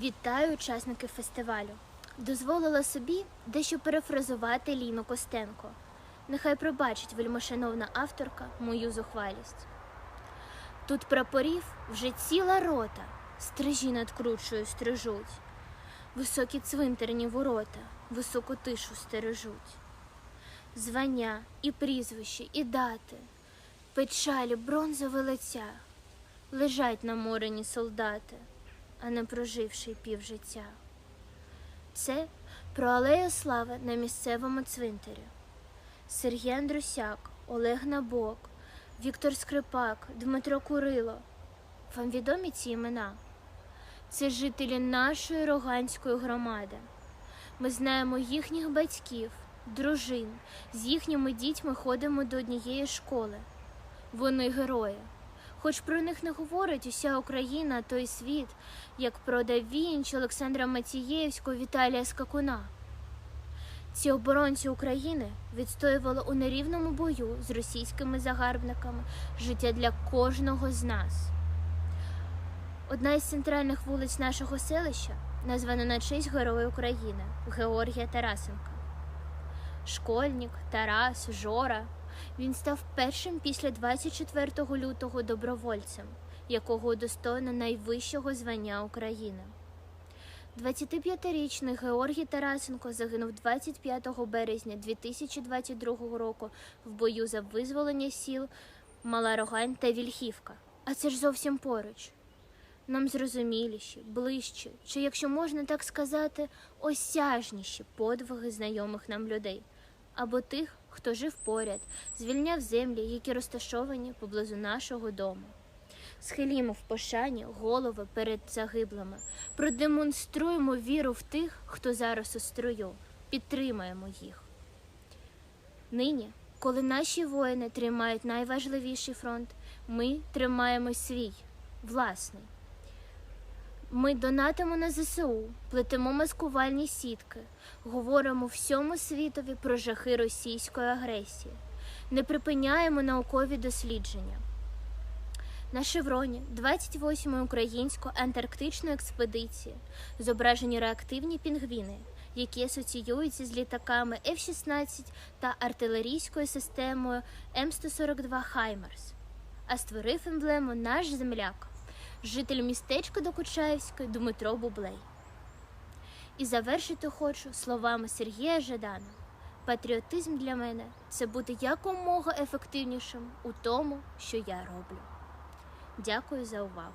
Вітаю учасники фестивалю. Дозволила собі дещо перефразувати Ліну Костенко. Нехай пробачить вельмишановна авторка мою зухвалість. Тут прапорів вже ціла рота, стрижі над кручою стрижуть, високі цвинтарні ворота, високу тишу стережуть. Звання і прізвище, і дати, печалі, бронзове лиця, лежать наморені солдати, а не проживши півжиття. Це про алею слави на місцевому цвинтарі. Сергій Андрусяк, Олег Набок, Віктор Скрипак, Дмитро Курило. Вам відомі ці імена? Це жителі нашої роганської громади. Ми знаємо їхніх батьків, дружин, з їхніми дітьми ходимо до однієї школи. Вони герої. Хоч про них не говорить уся Україна, той світ, як про Да Вінчі, Олександра Матієвського, Віталія Скакуна. Ці оборонці України відстоювали у нерівному бою з російськими загарбниками життя для кожного з нас. Одна із центральних вулиць нашого селища названа на честь Героя України Георгія Тарасенка. Школьник, Тарас, Жора. Він став першим після 24 лютого добровольцем, якого удостоєно найвищого звання України. 25-річний Георгій Тарасенко загинув 25 березня 2022 року в бою за визволення сіл Мала Рогань та Вільхівка. А це ж зовсім поруч. Нам зрозуміліші, ближчі, чи, якщо можна так сказати, осяжніші подвиги знайомих нам людей або тих, хто жив поряд, звільняв землі, які розташовані поблизу нашого дому. Схилімо в пошані голови перед загиблими, продемонструємо віру в тих, хто зараз у строю, підтримаємо їх. Нині, коли наші воїни тримають найважливіший фронт, ми тримаємо свій, власний. Ми донатимо на ЗСУ, плетемо маскувальні сітки, говоримо всьому світові про жахи російської агресії, не припиняємо наукові дослідження. На шевроні 28-ї українсько-антарктичної експедиції зображені реактивні пінгвіни, які асоціюються з літаками F-16 та артилерійською системою М142 Хаймерс. А створив емблему наш земляк, житель містечка Докучаївської Дмитро Бублей. І завершити хочу словами Сергія Жадана. Патріотизм для мене це бути якомога ефективнішим у тому, що я роблю. Дякую за увагу.